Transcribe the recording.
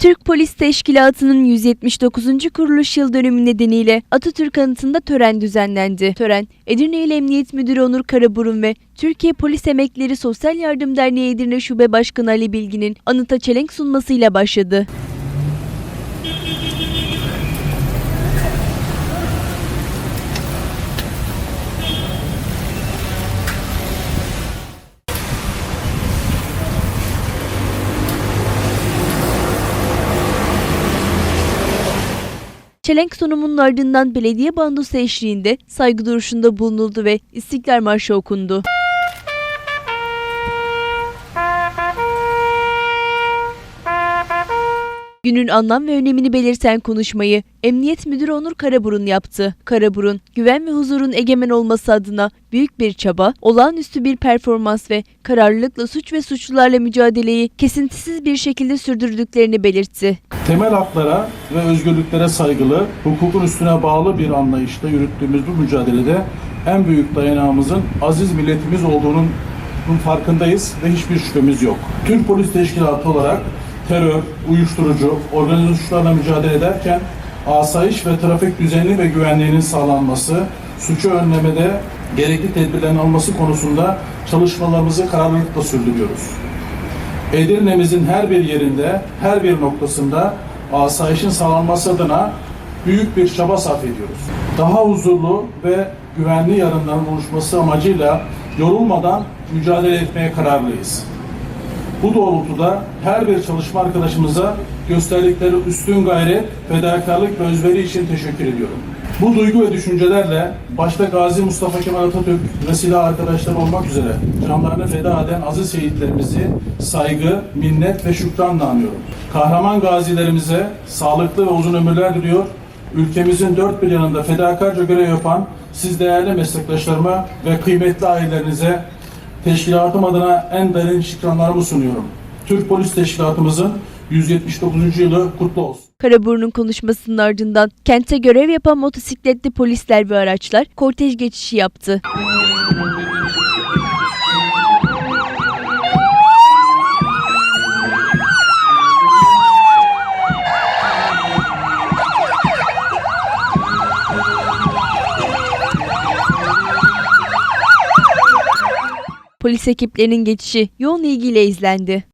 Türk Polis Teşkilatı'nın 179. kuruluş yıl dönümü nedeniyle Atatürk Anıtı'nda tören düzenlendi. Tören, Edirne İl Emniyet Müdürü Onur Karaburun ve Türkiye Polis Emekleri Sosyal Yardım Derneği Edirne Şube Başkanı Ali Bilgin'in anıta çelenk sunmasıyla başladı. Çelenk sunumunun ardından belediye bandosu eşliğinde saygı duruşunda bulunuldu ve İstiklal Marşı okundu. Günün anlam ve önemini belirten konuşmayı Emniyet Müdürü Onur Karaburun yaptı. Karaburun, güven ve huzurun egemen olması adına büyük bir çaba, olağanüstü bir performans ve kararlılıkla suç ve suçlularla mücadeleyi kesintisiz bir şekilde sürdürdüklerini belirtti. temel haklara ve özgürlüklere saygılı, hukukun üstüne bağlı bir anlayışla yürüttüğümüz bu mücadelede en büyük dayanağımızın aziz milletimiz olduğunun farkındayız ve hiçbir şüphemiz yok. Türk Polis Teşkilatı olarak terör, uyuşturucu, organize suçlarla mücadele ederken asayiş ve trafik düzenli ve güvenliğinin sağlanması, suçu önlemede gerekli tedbirlerin alınması konusunda çalışmalarımızı kararlılıkla sürdürüyoruz. Edirne'mizin her bir yerinde, her bir noktasında asayişin sağlanması adına büyük bir çaba sarf ediyoruz. Daha huzurlu ve güvenli yarınların oluşması amacıyla yorulmadan mücadele etmeye kararlıyız. Bu doğrultuda her bir çalışma arkadaşımıza gösterdikleri üstün gayret, fedakarlık ve özveri için teşekkür ediyorum. Bu duygu ve düşüncelerle başta Gazi Mustafa Kemal Atatürk ve silah arkadaşları olmak üzere canlarını feda eden aziz şehitlerimizi saygı, minnet ve şükranla anıyorum. Kahraman gazilerimize sağlıklı ve uzun ömürler diliyor. Ülkemizin dört bir yanında fedakarca görev yapan siz değerli meslektaşlarıma ve kıymetli ailelerinize Teşkilatım adına en derin şükranlarımı sunuyorum. Türk Polis Teşkilatımızın 179. yılı kutlu olsun. Karaburun'un konuşmasının ardından kente görev yapan motosikletli polisler ve araçlar kortej geçişi yaptı. Polis ekiplerinin geçişi yoğun ilgiyle izlendi.